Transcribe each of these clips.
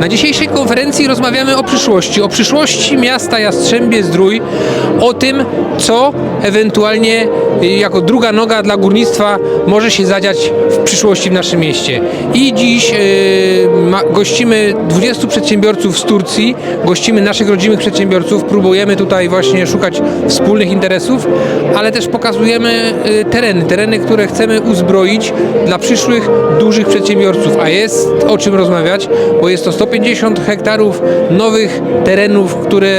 Na dzisiejszej konferencji rozmawiamy o przyszłości, o przyszłości miasta Jastrzębie-Zdrój, o tym, co ewentualnie y, jako druga noga dla górnictwa może się zadziać w przyszłości w naszym mieście. I dziś y, ma, gościmy 20 przedsiębiorców z Turcji, gościmy naszych rodzimych przedsiębiorców, próbujemy tutaj właśnie szukać wspólnych interesów, ale też pokazujemy y, tereny, tereny, które chcemy uzbroić dla przyszłych dużych przedsiębiorców, a jest o czym rozmawiać, bo jest to 150 hektarów nowych terenów, które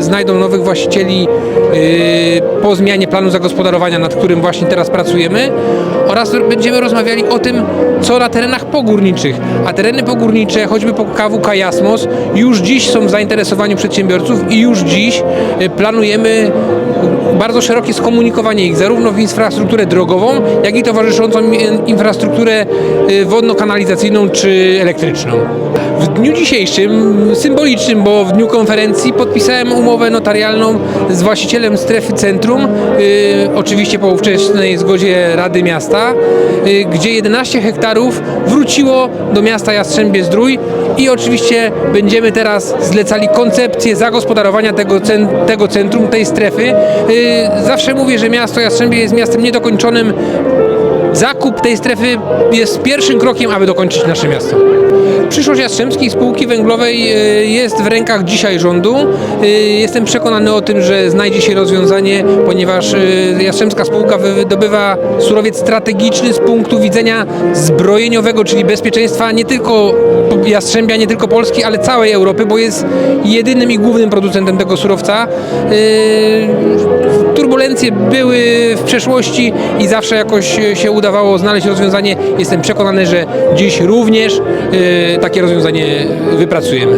znajdą nowych właścicieli yy, po zmianie planu zagospodarowania, nad którym właśnie teraz pracujemy oraz będziemy rozmawiali o tym, co na terenach pogórniczych, a tereny pogórnicze, choćby po KWK Jasmos, już dziś są w zainteresowaniu przedsiębiorców i już dziś yy, planujemy bardzo szerokie skomunikowanie ich zarówno w infrastrukturę drogową, jak i towarzyszącą in- infrastrukturę y, wodno-kanalizacyjną czy elektryczną. W dniu dzisiejszym, symbolicznym, bo w dniu konferencji podpisałem umowę notarialną z właścicielem strefy centrum, y, oczywiście po ówczesnej zgodzie Rady Miasta, y, gdzie 11 hektarów wróciło do miasta Jastrzębie-Zdrój i oczywiście będziemy teraz zlecali koncepcję zagospodarowania tego, tego centrum, tej strefy. Y, Zawsze mówię, że miasto Jastrzębie jest miastem niedokończonym. Zakup tej strefy jest pierwszym krokiem, aby dokończyć nasze miasto. Przyszłość Jastrzębskiej Spółki Węglowej y, jest w rękach dzisiaj rządu. Y, Jestem przekonany o tym, że znajdzie się rozwiązanie, ponieważ Jastrzębska Spółka wydobywa surowiec strategiczny z punktu widzenia zbrojeniowego, czyli bezpieczeństwa nie tylko Jastrzębia, nie tylko Polski, ale całej Europy, bo jest jedynym i głównym producentem tego surowca. Były w przeszłości i zawsze jakoś się udawało znaleźć rozwiązanie. Jestem przekonany, że dziś również y, takie rozwiązanie wypracujemy.